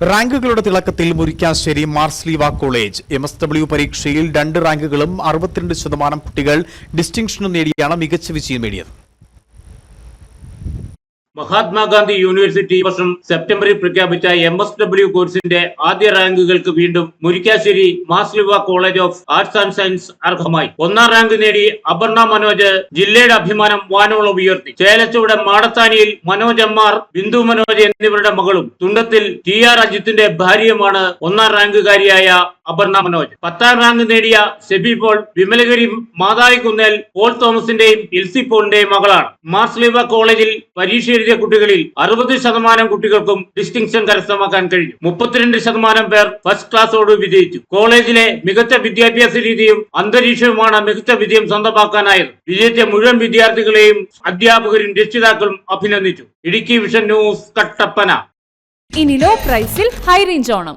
റാങ്കുകളുടെ തിളക്കത്തിൽ Murikkassery Marsleeva college M S W പരീക്ഷയിൽ രണ്ട് റാങ്കുകളും അറുപത്തിരണ്ട് ശതമാനം കുട്ടികൾ ഡിസ്റ്റിങ്ഷനും നേടിയാണ് മികച്ച വിജയം നേടിയത്. മഹാത്മാഗാന്ധി യൂണിവേഴ്സിറ്റി വർഷം സെപ്റ്റംബറിൽ പ്രഖ്യാപിച്ച എം എസ് ഡബ്ല്യു കോഴ്സിന്റെ ആദ്യ റാങ്കുകൾക്ക് വീണ്ടും Murikkassery Marsleeva college of arts and science അർഹമായി. ഒന്നാം റാങ്ക് നേടി അപർണ മനോജ് ജില്ലയുടെ അഭിമാനം വാനോളം ഉയർത്തി. ചേലച്ചുവിടെ മാടത്താനിയിൽ മനോജ് എമ്മാർ ബിന്ദു മനോജ് എന്നിവരുടെ മകളും. തുണ്ടത്തിൽ ടി ആർ അജിത്തിന്റെ ഭാര്യയുമാണ് ഒന്നാം റാങ്കുകാരിയായ അപർണ മനോജ്. പത്താം റാങ്ക് നേടിയ സെബി പോൾ വിമലഗിരി മാതായി കുന്നേൽ പോൾ തോമസിന്റെയും എൽസി പോളിന്റെയും മകളാണ്. മാർസ്ലിവ കോളേജിൽ പരീക്ഷ എഴുതിയ കുട്ടികളിൽ അറുപത് ശതമാനം കുട്ടികൾക്കും ഡിസ്റ്റിങ്ഷൻ കരസ്ഥമാക്കാൻ കഴിഞ്ഞു. മുപ്പത്തിരണ്ട് ശതമാനം പേർ ഫസ്റ്റ് ക്ലാസ്സോട് വിജയിച്ചു. കോളേജിലെ മികച്ച വിദ്യാഭ്യാസ രീതിയും അന്തരീക്ഷവുമാണ് മികച്ച വിജയം സ്വന്തമാക്കാനായത്. വിജയിച്ച മുഴുവൻ വിദ്യാർത്ഥികളെയും അധ്യാപകരും രക്ഷിതാക്കളും അഭിനന്ദിച്ചു. Idukki vision news Kattappana. ഇനി ലോ പ്രൈസിൽ ഹൈ റേഞ്ച് ഓണം.